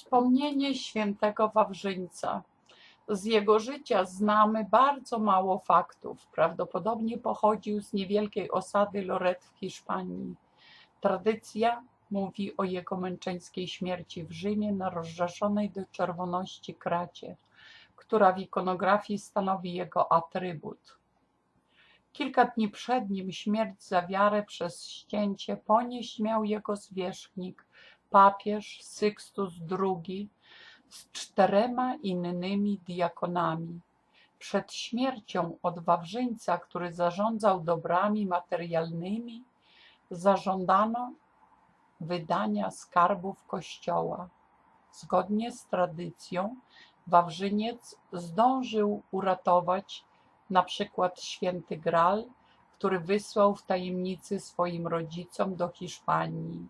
Wspomnienie świętego Wawrzyńca. Z jego życia znamy bardzo mało faktów. Prawdopodobnie pochodził z niewielkiej osady Loret w Hiszpanii. Tradycja mówi o jego męczeńskiej śmierci w Rzymie na rozżarzonej do czerwoności kracie, która w ikonografii stanowi jego atrybut. Kilka dni przed nim śmierć za wiarę przez ścięcie ponieść miał jego zwierzchnik, papież Sykstus II z czterema innymi diakonami. Przed śmiercią od Wawrzyńca, który zarządzał dobrami materialnymi, zażądano wydania skarbów kościoła. Zgodnie z tradycją, Wawrzyniec zdążył uratować na przykład święty Gral, który wysłał w tajemnicy swoim rodzicom do Hiszpanii.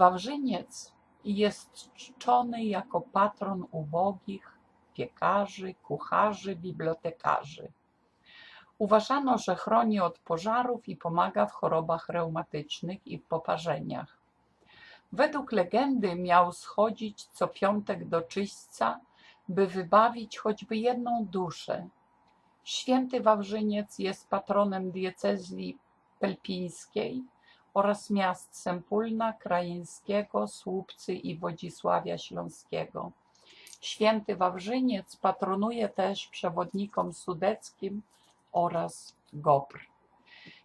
Wawrzyniec jest czczony jako patron ubogich, piekarzy, kucharzy, bibliotekarzy. Uważano, że chroni od pożarów i pomaga w chorobach reumatycznych i w poparzeniach. Według legendy miał schodzić co piątek do czyśćca, by wybawić choćby jedną duszę. Święty Wawrzyniec jest patronem diecezji pelpińskiej oraz miast Sępólna, Krajeńskiego, Słupcy i Wodzisławia Śląskiego. Święty Wawrzyniec patronuje też przewodnikom sudeckim oraz Gopr.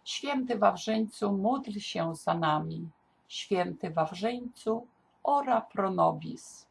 Święty Wawrzyńcu, módl się za nami. Święty Wawrzyńcu, ora pro nobis.